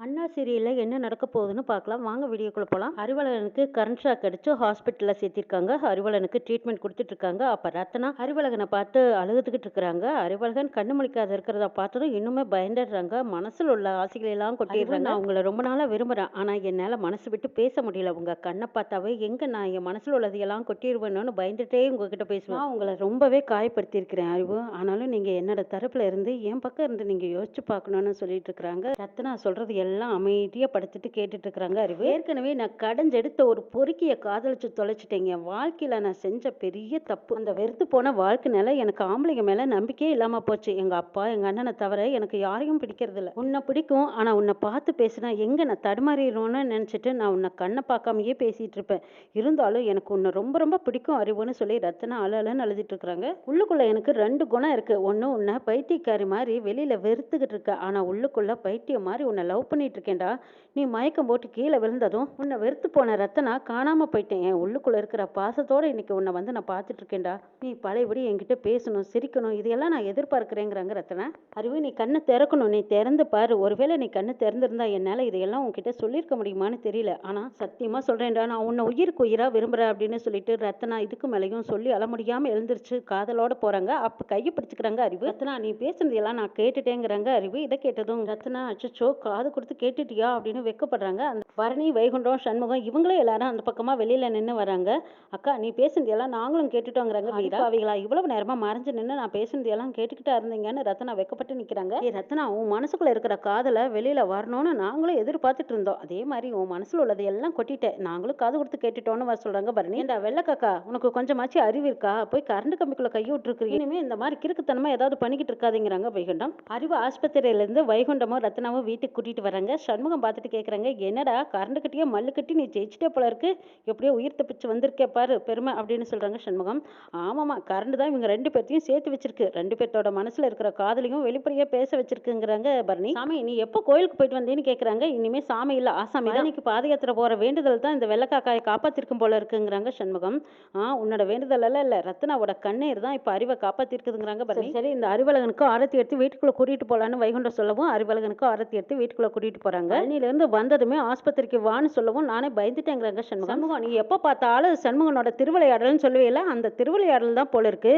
அண்ணா சீரியலில் என்ன நடக்க போகுதுன்னு பார்க்கலாம். வாங்க வீடியோக்குள்ள போகலாம் அறிவழகனுக்கு கரண்ட் ஷாக் அடிச்சு ஹாஸ்பிட்டலில் சேர்த்திருக்காங்க. அறிவழகனுக்கு ட்ரீட்மெண்ட் கொடுத்துட்டு இருக்காங்க. அப்போ ரத்னா அறிவழகனை பார்த்து அழுதுகிட்டு இருக்கிறாங்க. அறிவழகன் கண்ணு முழிக்காத இருக்கிறத பார்த்ததும் இன்னுமே பயந்துடுறாங்க. மனசில் உள்ள ஆசைகளை எல்லாம் கொட்டிடுறாங்க. நான் உங்களை ரொம்ப நாளாக விரும்புகிறேன் ஆனால் என்னால் மனசு விட்டு பேச முடியல. உங்கள் கண்ணை பார்த்தாவே எங்கே நான் என் மனசில் உள்ளதையெல்லாம் கொட்டிடுவேணும்னு பயந்துட்டே உங்ககிட்ட பேசுவேன். உங்களை ரொம்பவே காயப்படுத்தியிருக்கிறேன் அறிவு. ஆனாலும் நீங்கள் என்னோட தரப்புல இருந்து என் பக்கம் இருந்து நீங்கள் யோசிச்சு பார்க்கணும்னு சொல்லிட்டு இருக்கிறாங்க. ரத்னா சொல்றது எல்லாம் அமைதியாக படுத்துட்டு கேட்டுட்ருக்குறாங்க அறிவு. ஏற்கனவே நான் கடைஞ்செடுத்த ஒரு பொறுக்கியை காதலிச்சு தொலைச்சிட்டேங்க என் வாழ்க்கையில் நான் செஞ்ச பெரிய தப்பு. அந்த வெறுத்து போன வாழ்க்கைனால எனக்கு ஆம்பளைங்க மேலே நம்பிக்கையே இல்லாமல் போச்சு. எங்கள் அப்பா எங்கள் அண்ணனை தவிர எனக்கு யாரையும் பிடிக்கிறதில்ல. உன்னை பிடிக்கும் ஆனால் உன்னை பார்த்து பேசினா எங்கே நான் தடுமாறிடுவோன்னு நினச்சிட்டு நான் உன்னை கண்ணை பார்க்காமையே பேசிகிட்டு இருப்பேன் இருந்தாலும் எனக்கு உன்னை ரொம்ப ரொம்ப பிடிக்கும் அறிவுன்னு சொல்லி ரத்தனா அழலன்னு அழன்னு அழுதுட்டு இருக்கிறாங்க உள்ளுக்குள்ளே எனக்கு ரெண்டு குணம் இருக்குது ஒன்று உன்னை பைத்தியக்காரி மாதிரி வெளியில் வெறுத்துக்கிட்டு இருக்க. ஆனால் உள்ளுக்குள்ளே பைத்தியம் மாதிரி உன்னை லவ் பண்ணிட்டு இருக்கேன்டா நீ மயக்கம் போட்டு கீழே விழுந்ததும் உன்னை வெறுத்து போன ரத்தனா காணாம போயிட்டேன். என் உள்ளுக்குள்ள இருக்கிற பாசத்தோட இன்னைக்கு உன்னை வந்து நான் பார்த்துட்டு இருக்கேன்டா நீ பழையபடி என்கிட்ட பேசணும் சிரிக்கணும் இதையெல்லாம் நான் எதிர்பார்க்கிறேங்கிறாங்க ரத்தனா. அறிவு நீ கண்ணை திறக்கணும். நீ திறந்து பாரு. ஒருவேளை நீ கண்ணு திறந்திருந்தா என்னால இதையெல்லாம் உன்கிட்ட சொல்லியிருக்க முடியுமான்னு தெரியல. ஆனா சத்தியமா சொல்றேன்டா. நான் உன்னை உயிருக்கு உயிரா விரும்புறேன் அப்படின்னு சொல்லிட்டு ரத்தனா இதுக்கு மேலேயும் சொல்லி அழ முடியாம எழுந்திருச்சு காதலோட போறாங்க. அப்ப கையை பிடிச்சுக்கிறாங்க அறிவு ரத்னா நீ பேசுனதெல்லாம் நான் கேட்டுட்டேங்கிறாங்க அறிவு இதை கேட்டதும் ரத்னா அச்சோ காது கொடுத்து கேட்டுட்டியா அப்படின்னு வெக்கப்படுறாங்க. அந்த பரணி வைகுண்டம் சண்முகம் இவங்களே எல்லாரும் அந்த பக்கமாக வெளியில் நின்று வராங்க. அக்கா நீ பேசுனதெல்லாம் நாங்களும் கேட்டுட்டோங்கிறாங்க வீரா. அவைகளா இவ்வளவு நேரமாக மறைஞ்சு நின்று நான் பேசுனதெல்லாம் கேட்டுக்கிட்டா இருந்தீங்கன்னு ரத்னா வெக்கப்பட்டு நிற்கிறாங்க ஏ ரத்னா உன் மனசுக்குள்ள இருக்கிற காதலை வெளியில் வரணும்னு நாங்களும் எதிர்பார்த்துட்டு இருந்தோம். அதே மாதிரி உன் மனசில் உள்ளதை எல்லாம் கொட்டிட்டேன். நாங்களும் காது கொடுத்து கேட்டுட்டோன்னு வர சொல்கிறாங்க பரணி. ஏண்டா வெள்ளக்காக்கா உனக்கு கொஞ்சமாச்சு அறிவு இருக்கா? போய் கரண்ட் கம்பிக்குள்ள கையை விட்டுருக்குறீங்க இனிமே இந்த மாதிரி கிறுக்குத்தனமாக ஏதாவது பண்ணிக்கிட்டு இருக்காதீங்கிறாங்க வைகுண்டம். அறிவு ஆஸ்பத்திரியிலேருந்து வைகுண்டமும் ரத்னாவும் வீட்டுக்கு கூட்டிட்டு வராங்க சண்முகம் பார்த்துட்டு கேக்குறாங்க என்னடா கரண்ட் கட்டியே மல்லு கட்டி நீ ஜெயிச்சிட்டே போல இருக்கு. எப்படியோ உயிர் தப்பிச்சு வந்திருக்கே பாரு பெருமை அப்படின்னு சொல்றாங்க சண்முகம். ஆமாமா கரண்ட் தான் இவங்க ரெண்டு பேர்த்தையும் சேர்த்து வச்சிருக்கு. ரெண்டு பேர்த்தோட மனசுல இருக்கிற காதலையும் வெளிப்படையா பேச வச்சிருக்குங்கிறாங்க பரணி. சாமி நீ எப்போ கோயிலுக்கு போயிட்டு வந்தேன்னு கேக்குறாங்க. இனிமே சாமி இல்ல ஆசாமி தான். இன்னைக்கு பாத யாத்திரை போற வேண்டுதல் தான் இந்த வெள்ளக்காக்காயை காப்பாத்திருக்கும் போல இருக்குங்கிறாங்க சண்முகம். ஆ உன்னோட வேண்டுதல் எல்லாம் இல்ல. ரத்னாவோட கண்ணீர் தான் இப்ப அறிவை காப்பாத்திருக்குதுங்கிறாங்க பரணி. சரி இந்த அறிவழகனுக்கு ஆரத்தி எடுத்து வீட்டுக்குள்ள கூட்டிட்டு போலான்னு வைகுண்டம் சொல்லவும் அறிவழகனுக்கு ஆரத்தி எடுத்து வீட்டுக்குள்ள கூட்டிட்டு போறாங்க. பழனில இருந்து வந்ததுமே ஆஸ்பத்திரிக்கு வான்னு சொல்லவும் நானே பயந்துட்டேங்கிறாங்க சண்முகம். சண்முகம் நீ எப்ப பார்த்தாலும் சண்முகனோட திருவிளையாடல்னு சொல்லுவேல அந்த திருவிளையாடல் தான் போல இருக்கு.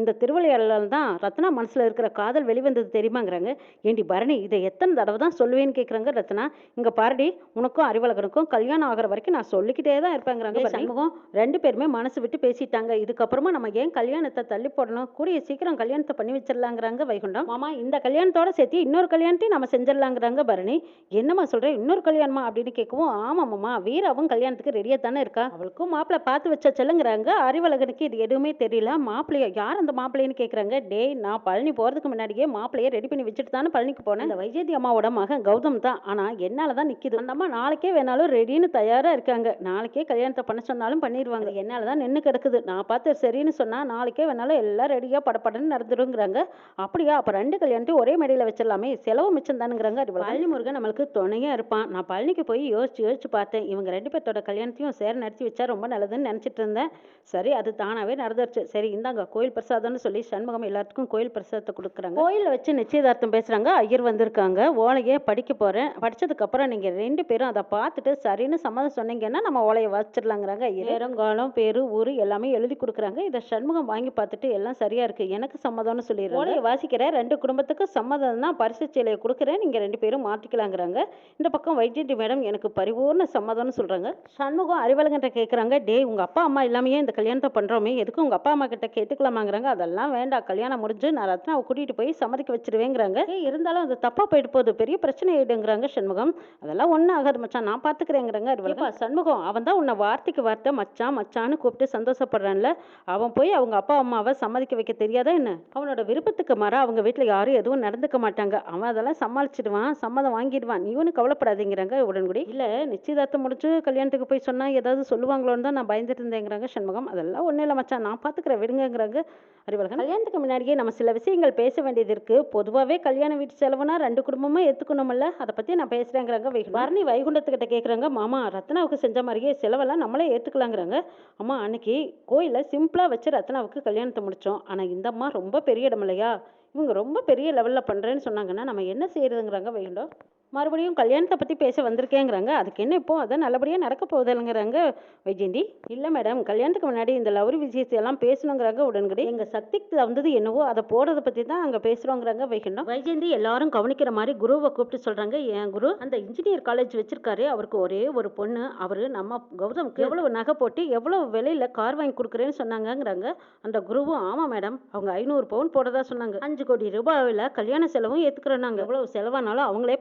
இந்த திருவிளையாடலால் தான் ரத்னா மனசுல இருக்கிற காதல் வெளிவந்தது தெரியுமாங்கிறாங்க. ஏண்டி பரணி இதை எத்தனை தடவை தான் சொல்லுவேன்னு கேக்குறாங்க ரத்னா. இங்க பாருடி உனக்கும் அறிவழகனுக்கும் கல்யாணம் ஆகிற வரைக்கும் நான் சொல்லிக்கிட்டே தான் இருப்பேங்கிறாங்க சண்முகம் ரெண்டு பேருமே மனசு விட்டு பேசிட்டாங்க. இதுக்கப்புறமா நம்ம ஏன் கல்யாணத்தை தள்ளி போடணும்? கூடிய சீக்கிரம் கல்யாணத்தை பண்ணி வச்சிடலாங்கிறாங்க வைகுண்டம். மாமா இந்த கல்யாணத்தோட சேர்த்து இன்னொரு கல்யாணத்தையும் நம்ம செஞ்சிடலாங்கிறாங்க பரணி. என்னம்மா சொல்ற? இன்னொரு கல்யாணமா? அப்படின்னு கேட்கவும் ஆமாம்மா வீராவும் கல்யாணத்துக்கு ரெடியா தானே இருக்கா? அவளுக்கும் மாப்பிள்ளை பார்த்து வச்ச செல்லுங்கிறாங்க. அறிவழகனுக்கு இது எதுவுமே தெரியல. மாப்பிள்ளையா யார் அந்த மாப்பிள்ளைன்னு கேட்குறாங்க. டேய் நான் பழனி போகிறதுக்கு முன்னாடியே மாப்பிள்ளைய ரெடி பண்ணி வச்சுட்டு தானே பழனிக்கு போனேன். இந்த வைஜெயந்தி அம்மாவோட மகன் கௌதம் தான். ஆனால் என்னால் தான் நிற்கிது அந்த அம்மா நாளைக்கே வேணாலும் ரெடின்னு தயாராக இருக்காங்க. நாளைக்கே கல்யாணத்தை பண்ண சொன்னாலும் பண்ணிடுவாங்க என்னால் தான் நின்று கிடக்குது. நான் பார்த்து சரின்னு சொன்னால் நாளைக்கே வேணாலும் எல்லாம் ரெடியாக படப்படன்னு நடந்துடுங்கிறாங்க அப்படியா? அப்போ ரெண்டு கல்யாணத்தையும் ஒரே மேடையில் வச்சிடலாமே. செலவு மிச்சம் தானுங்கிறாங்க. பழனி முருகன் நம்மளுக்கு துணையாக இருப்பான். நான் பழனிக்கு போய் யோசிச்சு யோசிச்சு பார்த்தேன். இவங்க ரெண்டு பேர்த்தோட கல்யாணத்தையும் சேர நடத்தி வச்சா ரொம்ப நல்லதுன்னு நினச்சிட்டு இருந்தேன். சரி அது தானாகவே நடந்துருச்சு. சரி இந்தாங்க கோயில் பிரசாதம்னு சொல்லி சண்முகம் எல்லாத்துக்கும் கோயில் பிரசாதத்தை கொடுக்குறாங்க. கோயிலில் வச்சு நிச்சயதார்த்தம் பேசுகிறாங்க ஐயர் வந்திருக்காங்க. ஓலையை படிக்க போகிறேன் படிச்சதுக்கப்புறம் நீங்கள் ரெண்டு பேரும் அதை பார்த்துட்டு சரின்னு சம்மதம் சொன்னீங்கன்னா நம்ம ஓலையை வச்சிடலாங்கிறாங்க நேரங்காலம் பேரு ஊர் எல்லாமே எழுதி கொடுக்குறாங்க. இதை சண்முகம் வாங்கி பார்த்துட்டு எல்லாம் சரியாக இருக்குது எனக்கு சம்மதம்னு சொல்லிடுறேன் ஓலையை வாசிக்கிற ரெண்டு குடும்பத்துக்கு சம்மதம் தான் பரிசு சேலையை கொடுக்குறேன். நீங்கள் ரெண்டு பேரும் மாற்றிக்கலாம் மாற்றிக்கலாங்கிறாங்க இந்த பக்கம் வைஜெயந்தி மேடம் எனக்கு பரிபூர்ண சம்மதம்னு சொல்கிறாங்க சண்முகம் அறிவழகன்ட்ட கேட்குறாங்க டே உங்கள் அப்பா அம்மா இல்லாமையே இந்த கல்யாணத்தை பண்ணுறோமே எதுக்கு உங்கள் அப்பா அம்மா கிட்ட கேட்டுக்கலாமாங்கிறாங்க. அதெல்லாம் வேண்டாம் கல்யாணம் முடிஞ்சு நான் ரத்னாவை கூட்டிகிட்டு போய் சம்மதிக்க வச்சிருவேங்கிறாங்க. இருந்தாலும் அது தப்பாக போயிட்டு போகுது பெரிய பிரச்சனை ஆகிடுங்கிறாங்க சண்முகம். அதெல்லாம் ஒன்றும் ஆகாது மச்சான் நான் பார்த்துக்கிறேங்கிறாங்க அறிவழகன். சண்முகம் அவன் தான் உன்னை வார்த்தைக்கு வார்த்தை மச்சான் மச்சான்னு கூப்பிட்டு சந்தோஷப்படுறான்ல. அவன் போய் அவங்க அப்பா அம்மாவை சம்மதிக்க வைக்க தெரியாதா என்ன? அவனோட விருப்பத்துக்கு மாற அவங்க வீட்டில் யாரும் எதுவும் நடந்துக்க மாட்டாங்க. அவன் அதெல்லாம் சமாளிச்சிடுவான் சம்மதம் வாங்கி வாங்கிடுவான். நீ ஒன்றும் கவலைப்படாதீங்கிறாங்க உடன்குடி. இல்லை நிச்சயதார்த்தம் முடிச்சு கல்யாணத்துக்கு போய் சொன்னால் ஏதாவது சொல்லுவாங்களோன்னு தான் நான் பயந்துட்டு இருந்தேங்கிறாங்க சண்முகம். அதெல்லாம் ஒன்றும் இல்லை மச்சான். நான் பார்த்துக்கிறேன் விடுங்கங்கிறாங்க அறிவழகன் கல்யாணத்துக்கு முன்னாடியே நம்ம சில விஷயங்கள் பேச வேண்டியது இருக்கு. பொதுவாகவே கல்யாண வீட்டு செலவுனா ரெண்டு குடும்பமும் ஏற்றுக்கணுமில்ல அதை பற்றி நான் பேசுகிறேங்கிறாங்க வரணி வைகுண்டத்துக்கிட்ட கேட்குறாங்க மாமா ரத்னாவுக்கு செஞ்ச மாதிரியே செலவெல்லாம் நம்மளே ஏற்றுக்கலாங்கிறாங்க அம்மா அன்னைக்கு கோயிலில் சிம்பிளாக வச்சு ரத்னாவுக்கு கல்யாணத்தை முடித்தோம் ஆனால் இந்த அம்மா ரொம்ப பெரிய இடம் இல்லையா? இவங்க ரொம்ப பெரிய லெவலில் பண்ணுறேன்னு சொன்னாங்கன்னா நம்ம என்ன செய்யறதுங்கிறாங்க வைகுண்டம் மறுபடியும் கல்யாணத்தை பற்றி பேச வந்திருக்கேங்கிறாங்க. அதுக்கு என்ன இப்போ? அதான் நல்லபடியாக நடக்க போகுதுங்கிறாங்க வைஜெயந்தி. இல்லை மேடம் கல்யாணத்துக்கு முன்னாடி இந்த லவரி விஷயத்தை எல்லாம் பேசணுங்கிறாங்க உடன்கடி எங்கள் சக்திக்கு வந்தது என்னவோ அதை போடுறத பற்றி தான் அங்கே பேசுகிறோங்கிறாங்க வைகுண்டம். வைஜெயந்தி எல்லாரும் கவனிக்கிற மாதிரி குருவை கூப்பிட்டு சொல்கிறாங்க என் குரு? அந்த இன்ஜினியர் காலேஜ் வச்சிருக்காரு அவருக்கு ஒரே ஒரு பொண்ணு. அவர் நம்ம கௌதம்க்கு எவ்வளோ நகை போட்டு எவ்வளோ விலையில் கார் வாங்கி கொடுக்குறேன்னு சொன்னாங்கங்கிறாங்க. அந்த குருவும் ஆமாம் மேடம் அவங்க ஐநூறு பவுன் போடுறதா சொன்னாங்க. அஞ்சு கோடி ரூபாயில் கல்யாண செலவும் ஏற்றுக்கிறோம் நாங்கள் எவ்வளோ செலவானாலும் அவங்களே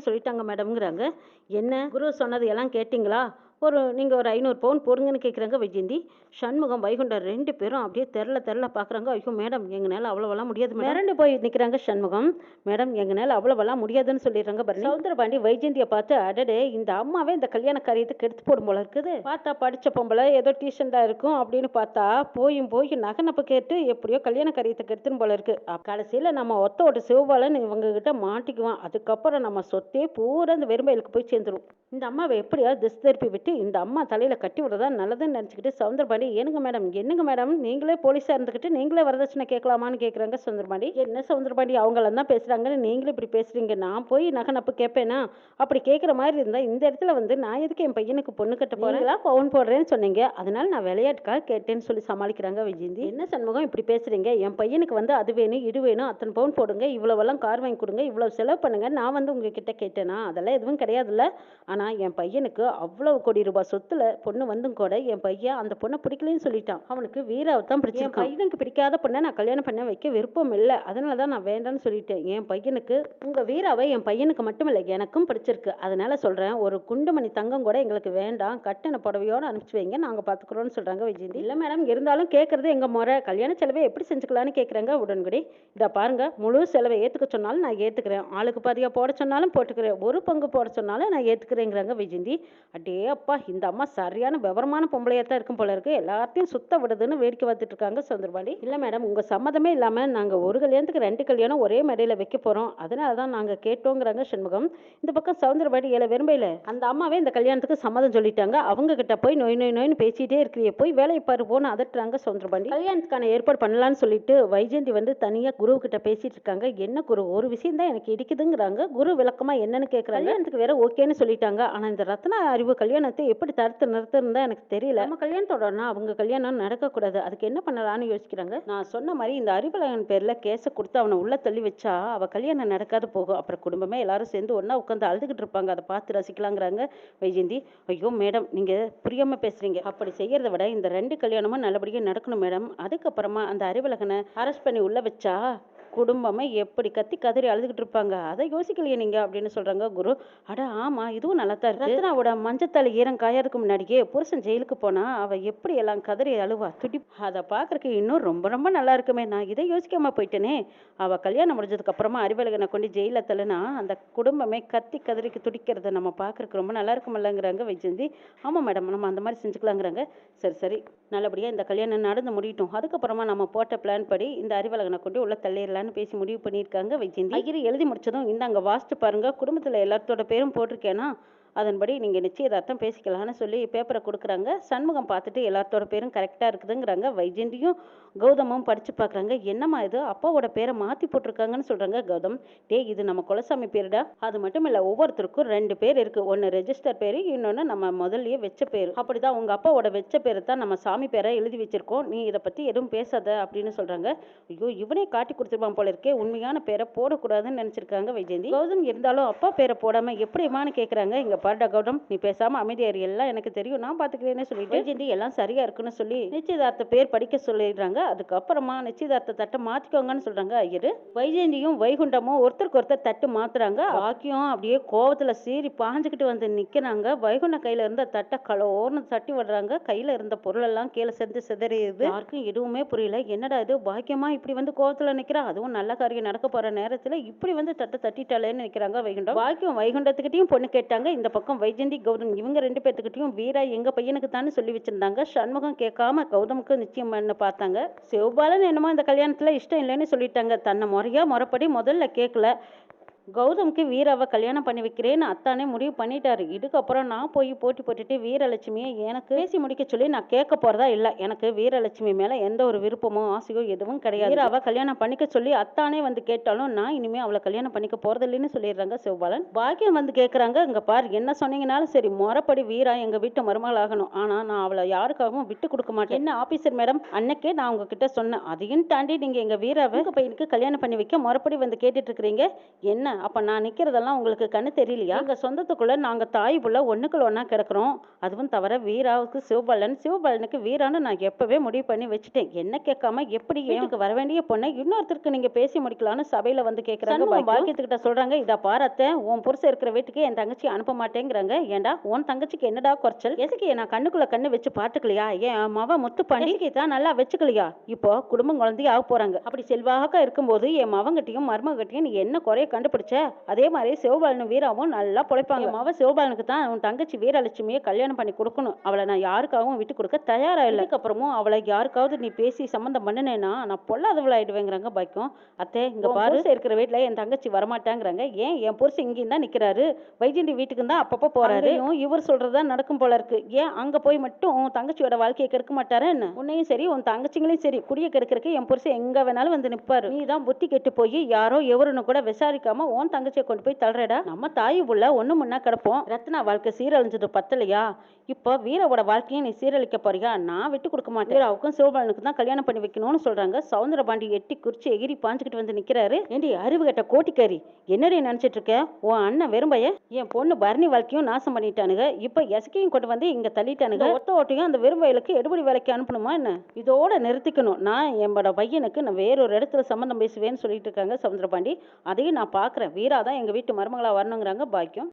சொல்லிட்டாங்க மேடம்ங்கிறாங்க என்ன குரு சொன்னது எல்லாம் கேட்டிங்களா? ஒரு நீங்கள் ஒரு ஐநூறு பவுன் போடுங்கன்னு கேட்குறாங்க வைஜெயந்தி. சண்முகம் வைகுண்டர் ரெண்டு பேரும் அப்படியே தெரில தெரில பார்க்குறாங்க ஐயோ மேடம் எங்களால் அவ்வளோவெல்லாம் முடியாது மிரண்டு போய் நிற்கிறாங்க சண்முகம். மேடம் எங்களால் அவ்வளோவெல்லாம் முடியாதுன்னு சொல்லிடுறாங்க பரணி. சவுந்தரபாண்டி வைஜெயந்தியை பார்த்து அடடே இந்த அம்மாவே இந்த கல்யாண காரியத்தை கெடுத்து போடும் போல இருக்குது. பார்த்தா படித்த பொம்பளை ஏதோ டீசெண்டாக இருக்கும் அப்படின்னு பார்த்தா போயும் போய் நகனப்பு கேட்டு எப்படியோ கல்யாண காரியத்தை கெடுத்துன்னு போல இருக்கு. கடைசியில் நம்ம ஒத்த ஓட்டு சிவபாலன் இவங்க கிட்ட மாட்டிக்குவான். அதுக்கப்புறம் நம்ம சொத்தே பூரா இந்த வெறுமையிலுக்கு போய் சேர்ந்துரும். இந்த அம்மாவை எப்படியாவது திசை திருப்பி விட்டு இந்த அம்மா தலையில கட்டி விடுறதா நல்லதுன்னு நினச்சிக்கிட்டு சவுந்தரபாண்டி ஏனுங்க மேடம்? என்னங்க மேடம்? நீங்களே போலீஸாக இருந்துக்கிட்டு நீங்களே வரதட்சணை கேட்கலாமான்னு கேட்குறாங்க சவுந்தரபாண்டி. என்ன சவுந்தரபாண்டி? அவங்களாம் தான் பேசுகிறாங்கன்னு நீங்களும் இப்படி பேசுறீங்க. நான் போய் நகை நப்பு கேட்பேனா அப்படி கேட்குற மாதிரி இருந்தால் இந்த இடத்துல வந்து நான் எதுக்கு என் பையனுக்கு பொண்ணு கட்ட போகிறேன் பவுன் போடுறேன்னு சொன்னீங்க. அதனால நான் விளையாட்டுக்காக கேட்டேன்னு சொல்லி சமாளிக்கிறாங்க விஜயந்தி. என்ன சண்முகம் இப்படி பேசுறீங்க? என் பையனுக்கு வந்து அது வேணும் இது வேணும் அத்தனை பவுன் போடுங்க. இவ்வளவெல்லாம் கார் வாங்கி கொடுங்க. இவ்வளவு செலவு பண்ணுங்க. நான் வந்து உங்ககிட்ட கேட்டேனா? அதெல்லாம் எதுவும் கிடையாதுல்ல. ஆனால் என் பையனுக்கு அவ்வளவு கோடி ரூபாய் சொத்துல பொண்ணு வந்தும் கூட என் பையன் அந்த பொண்ணை பிடிக்கலன்னு சொல்லிட்டான். அவனுக்கு வீராவை தான் பிடிச்சி என் பையனுக்கு பிடிக்காத பொண்ணை நான் கல்யாணம் பண்ண வைக்க விருப்பம் இல்லை. அதனால தான் நான் வேண்டாம்னு சொல்லிட்டேன். என் பையனுக்கு உங்கள் வீராவை என் பையனுக்கு மட்டும் இல்லை எனக்கும் பிடிச்சிருக்கு. அதனால சொல்கிறேன் ஒரு குண்டுமணி தங்கம் கூட எங்களுக்கு வேண்டாம். கட்டண புடவையோடு அனுப்பிச்சு வைங்க. நாங்கள் பார்த்துக்குறோன்னு சொல்கிறாங்க விஜயந்தி. இல்லை மேடம் இருந்தாலும் கேட்குறது எங்கள் முறை? கல்யாண செலவை எப்படி செஞ்சுக்கலான்னு கேட்குறாங்க உடன்குடி. இதை பாருங்க முழு செலவை ஏற்றுக்க சொன்னாலும் நான் ஏற்றுக்கிறேன் ஆளுக்கு பாதியாக போட சொன்னாலும் போட்டுக்கிறேன். ஒரு பங்கு போட சொன்னாலும் நான் ஏற்றுக்கிறேங்கிறாங்க விஜயந்தி. அடே அப்பா இந்த அம்மா சரியான விவரமான பொம்பளையாக தான் இருக்கும் போல இருக்கு. எல்லாத்தையும் சுத்த விடுதுன்னு வேடிக்கை பார்த்துட்டு இருக்காங்க சவுந்தரபாண்டி இல்லை மேடம் உங்கள் சம்மதமே இல்லாமல் நாங்கள் ஒரு கல்யாணத்துக்கு ரெண்டு கல்யாணம் ஒரே மேடையில் வைக்க போகிறோம் அதனால தான் நாங்கள் கேட்டோங்கிறாங்க சண்முகம். இந்த பக்கம் சவுந்தரபாண்டி ஏழை விரும்பையில் அந்த அம்மாவே இந்த கல்யாணத்துக்கு சம்மதம் சொல்லிட்டாங்க. அவங்க கிட்ட போய் நோய் நோய் நோய்னு பேசிட்டே இருக்கிறிய போய் வேலையை பாரு போன்னு அதட்டுறாங்க சவுந்தரபாண்டி. கல்யாணத்துக்கான ஏற்பாடு பண்ணலான்னு சொல்லிட்டு வைஜெயந்தி வந்து தனியாக குரு கிட்ட பேசிட்டு இருக்காங்க. என்ன குரு? ஒரு விஷயம் தான் எனக்கு இடிக்குதுங்கிறாங்க. குரு விளக்கமா என்னன்னு கேட்குறாங்க கல்யாணத்துக்கு வேற ஓகேன்னு சொல்லிட்டாங்க. ஆனால் இந்த ரத்னா அறிவு கல்யாணத்தை எப்படி தடுத்து நிறுத்துன்னு தான் எனக்கு தெரியல. நம்ம கல்யாணத்தோடனா அவங்க கல்யாணம் நடக்கக்கூடாது. அதுக்கு என்ன பண்ணலாம்னு யோசிக்கிறாங்க? நான் சொன்ன மாதிரி இந்த அறிவழகன் பேர்ல கேஸை கொடுத்து அவனை உள்ள தள்ளி வச்சா அவ கல்யாணம் நடக்காது போகும். அப்புறம் குடும்பமே எல்லாரும் சேர்ந்து ஒண்ணா உட்காந்து அழுதுகிட்டு இருப்பாங்க. அதை பார்த்து ரசிக்கலாங்கிறாங்க வைஜெயந்தி ஐயோ மேடம் நீங்க புரியாம பேசுறீங்க. அப்படி செய்யறத விட இந்த ரெண்டு கல்யாணமும் நல்லபடியா நடக்கணும் மேடம். அதுக்கப்புறமா அந்த அறிவழகனை அரெஸ்ட் பண்ணி உள்ள வச்சா குடும்பமே எப்படி கத்தி கதறி அழுதுகிட்டு இருப்பாங்க? அதை யோசிக்கலையே நீங்க அப்படின்னு சொல்றாங்க குரு. அட ஆமா இதுவும் நல்லா தான் ரத்னாவோட மஞ்சத்தாள் ஈரம் காயறதுக்கு முன்னாடியே. புருஷன் ஜெயிலுக்கு போனா அவ எப்படி எல்லாம் கதறி அழுவா? துடி. அதை பார்க்கறதுக்கு இன்னும் ரொம்ப ரொம்ப நல்லா இருக்குமே. நான் இதை யோசிக்காம போயிட்டேனே. அவ கல்யாணம் முடிஞ்சதுக்கு அப்புறமா அறிவழகனை கொண்டு ஜெயில தள்ளுனா அந்த குடும்பமே கத்தி கதறிக்கு துடிக்கிறத நம்ம பார்க்கறதுக்கு ரொம்ப நல்லா இருக்குமில்லங்கிறாங்க வைஜந்தி ஆமா மேடம் நம்ம அந்த மாதிரி செஞ்சுக்கலாங்கிறாங்க. சரி சரி. நல்லபடியா இந்த கல்யாணம் நடந்து முடியட்டும். அதுக்கப்புறமா நம்ம போட்ட பிளான் படி இந்த அறிவழகனை கொண்டு உள்ள தள்ளிடலான்னு பேசி முடிவு பண்ணியிருக்காங்க வைஜந்தி. ஐயர் எழுதி முடிச்சதும் இந்தாங்க வாசிச்சு பாருங்க குடும்பத்துல எல்லாத்தோட பேரும் போட்டிருக்கேனா? அதன்படி நீங்கள் நிச்சயதார்த்தம் பேசிக்கலாம்னு சொல்லி பேப்பரை கொடுக்குறாங்க. சண்முகம் பார்த்துட்டு எல்லாத்தோட பேரும் கரெக்டாக இருக்குதுங்கிறாங்க. வைஜெயந்தியும் கௌதமும் படித்து பார்க்குறாங்க. என்னம்மா இது? அப்பாவோட பேரை மாற்றி போட்டிருக்காங்கன்னு சொல்கிறாங்க கௌதம். டேய் இது நம்ம குலசாமி பேருடா. அது மட்டும் இல்லை ஒவ்வொருத்தருக்கும் ரெண்டு பேர் இருக்குது ஒன்று ரெஜிஸ்டர் பேர் இன்னொன்று நம்ம முதல்லயே வச்ச பேர். அப்படி தான் உங்கள் அப்பாவோட வச்ச பேர் தான் நம்ம சாமி பேரை எழுதி வச்சிருக்கோம். நீ இதை பற்றி எதுவும் பேசாத அப்படின்னு சொல்கிறாங்க ஐயோ இவனே காட்டி கொடுத்துருப்பான் போல இருக்கே. உண்மையான பேரை போடக்கூடாதுன்னு நினச்சிருக்காங்க வைஜெயந்தி. கௌதம் இருந்தாலும் அப்பா பேரை போடாமல் எப்படிமான்னு கேட்குறாங்க இங்கே பாருடா கௌதம் நீ பேசாமல் அமைதியாரு எல்லாம் எனக்கு தெரியும். நான் பார்த்துக்கிறேன்னு சொல்லிட்டு. வைஜெயந்தி எல்லாம் சரியா இருக்குன்னு சொல்லி நிச்சயதார்த்த பேர் படிக்க சொல்லிடுறாங்க. அதுக்கப்புறமா நிச்சயதார்த்த தட்டை மாற்றிக்கோங்கன்னு சொல்கிறாங்க ஐயரு. வைஜெயந்தியும் வைகுண்டமும் ஒருத்தருக்கு ஒருத்தர் தட்டு மாத்துறாங்க. பாக்கியம் அப்படியே கோவத்துல சீறி பாஞ்சுக்கிட்டு வந்து நிக்கிறாங்க. வைகுண்ட கையில இருந்த தட்டை கலோர்னு தட்டி விடுறாங்க. கையில இருந்த பொருள் எல்லாம் கீழே சென்று சிதறியுது. யாருக்கும் எதுவுமே புரியல. என்னடா இது? பாக்கியமா இப்படி வந்து கோவத்துல நிக்கிறா? அதுவும் நல்ல காரியம் நடக்க போற நேரத்துல இப்படி வந்து தட்டை தட்டிட்டாளேன்னு நிக்கிறாங்க வைகுண்டம். பாக்கியம் வைகுண்டத்துக்கிட்டையும் பொண்ணு கேட்டாங்க. இந்த பக்கம் வைஜந்தி கௌதம் இவங்க ரெண்டு பேர்த்துக்கிட்டையும் வீரா எங்க பையனுக்கு தானே சொல்லி வச்சிருந்தாங்க. சண்முகம் கேட்காம கௌதமுக்கு நிச்சயம் பண்ண பார்த்தாங்க. சிவபாலன் என்னமோ இந்த கல்யாணத்துல இஷ்டம் இல்லைன்னு சொல்லிட்டாங்க. தன்னை முறையா முறைப்படி முதல்ல கேட்கல. கௌதம்க்கு வீராவை கல்யாணம் பண்ணி வைக்கிறேன்னு அத்தானே முடிவு பண்ணிட்டாரு. இதுக்கப்புறம் நான் போய் போட்டி போட்டுட்டு வீரலட்சுமியை எனக்கு பேசி முடிக்க சொல்லி நான் கேட்க போறதா இல்லை. எனக்கு வீரலட்சுமி மேல எந்த ஒரு விருப்பமோ ஆசையோ எதுவும் கிடையாது. வீராவை கல்யாணம் பண்ணிக்க சொல்லி அத்தானே வந்து கேட்டாலும் நான் இனிமே அவளை கல்யாணம் பண்ணிக்க போறதில்லைன்னு சொல்லிடுறாங்க சிவபாலன் பாக்கியம் வந்து கேட்குறாங்க இங்க பார் என்ன சொன்னீங்கனாலும் சரி முறப்படி வீரா எங்க வீட்டு மருமகள் ஆகணும். ஆனா நான் அவளை யாருக்காகவும் விட்டு கொடுக்க மாட்டேன். என்ன ஆபீசர் மேடம் அன்னைக்கே நான் உங்ககிட்ட சொன்னேன். அதையும் தாண்டி நீங்க எங்க வீராவை பையனுக்கு கல்யாணம் பண்ணி வைக்க முறப்படி வந்து கேட்டுட்டு இருக்கிறீங்க. என்ன அப்ப நான் நிக்கிறதெல்லாம் உங்களுக்கு கண்ணு தெரியலையா? எங்க சொந்தத்துக்குள்ள நாங்க தாய் புள்ள ஒண்ணுக்குள்ள ஒண்ணா கிடக்குறோம். அதுவும் தவிர வீராவுக்கு சிவபாலன் சிவபாலனுக்கு வீரான்னு நான் எப்பவே முடிவு பண்ணி வச்சுட்டேன். என்ன கேட்காம எப்படி எனக்கு வர வேண்டிய பொண்ணை இன்னொருத்தருக்கு நீங்க பேசி முடிக்கலாம்னு சபையில வந்து கேக்குறாங்க. பாக்கியத்துக்கிட்ட சொல்றாங்க இதா பாரத்த உன் புருஷன் இருக்கிற வீட்டுக்கு என் தங்கச்சி அனுப்ப மாட்டேங்கிறாங்க. ஏன்டா உன் தங்கச்சிக்கு என்னடா குறைச்சல்? எதுக்கு நான் கண்ணுக்குள்ள கண்ணு வச்சு பாத்துக்கலையா ஏன் மவ முத்து பாண்டி தான் நல்லா வச்சுக்கலையா? இப்போ குடும்பம் குழந்தைய ஆக போறாங்க. அப்படி செல்வாக இருக்கும்போது என் மவங்கிட்டையும் மருமகிட்டையும் நீ என்ன குறைய கண்டுபிடிச்ச அதே மாதிரி சிவபாலனும் வீராவும் நல்லா பொழைப்பாங்க. மவ சிவபாலனுக்கு தான் உன் தங்கச்சி வீரலட்சுமியை கல்யாணம் பண்ணி கொடுக்கணும். அவளை நான் யாருக்காகவும் விட்டு கொடுக்க தயாரா இல்லை. அதுக்கப்புறமும் அவளை யாருக்காவது நீ பேசி சம்மந்தம் பண்ணினேன்னா நான் பொல்லாதவளாயிடுவேங்கிறாங்க பாக்கியம் அத்தை இங்க பாரு. இருக்கிற வீட்டுல என் தங்கச்சி வரமாட்டாங்கிறாங்க. ஏன் என் புருஷன் இங்கேயும் தான் நிக்கிறாரு? வைஜெயந்தி வீட்டுக்கு தான் அப்பப்போ போறாரு. இவர் சொல்றதா நடக்கும் போல இருக்கு. ஏன் அங்க போய் மட்டும் உன் தங்கச்சியோட வாழ்க்கையை கெடுக்க மாட்டாரா என்ன? உன்னையும் சரி உன் தங்கச்சிங்களையும் சரி குடிய கெடுக்கிறதுக்கு என் புருஷன் எங்க வேணாலும் வந்து நிப்பாரு. நீ தான் புத்தி கெட்டு போய் யாரோ எவருன்னு கூட விசாரிக்காம உன் தங்கச்சியை கொண்டு போய் தள்ளுறடா நம்ம தாய் புள்ள ஒண்ணு முன்னா கிடப்போம். ரத்னா வாழ்க்கை சீரழிஞ்சது பத்தலையா? இப்போ வீராவோட வாழ்க்கையை நீ சீரழிக்க போறியா? நான் விட்டு கொடுக்க மாட்டேன். வீராவுக்கும் சிவபாலனுக்கு தான் கல்யாணம் பண்ணி வைக்கணும்னு சொல்றாங்க. சவுந்தரபாண்டி எட்டி குறிச்சு எகிரி பாஞ்சுக்கிட்டு வந்து நிக்கிறாரு. ஏண்டி அறிவு கட்ட கோட்டிக்காரி என்னடி நினைச்சிட்டு இருக்க? உன் அண்ணன் வெறும்பைய? என் பொண்ணு பரணி வாழ்க்கையும் நாசம் பண்ணிட்டானுங்க. இப்போ எசக்கையும் கொண்டு வந்து இங்க தள்ளிட்டானுங்க. ஒத்த ஓட்டையும் அந்த வெறும்பயலுக்கு எடுபடி வேலைக்கு அனுப்பணுமா என்ன? இதோட நிறுத்திக்கணும். நான் என்னோட பையனுக்கு நான் வேறொரு இடத்துல சம்மந்தம் பேசுவேன்னு சொல்லிட்டு இருக்காங்க சவுந்தரபாண்டி அதையும் நான் பார்க்குறேன் வீரா தான் எங்க வீட்டு மருமகளாக வரணுங்கிறாங்க பாக்கியம்.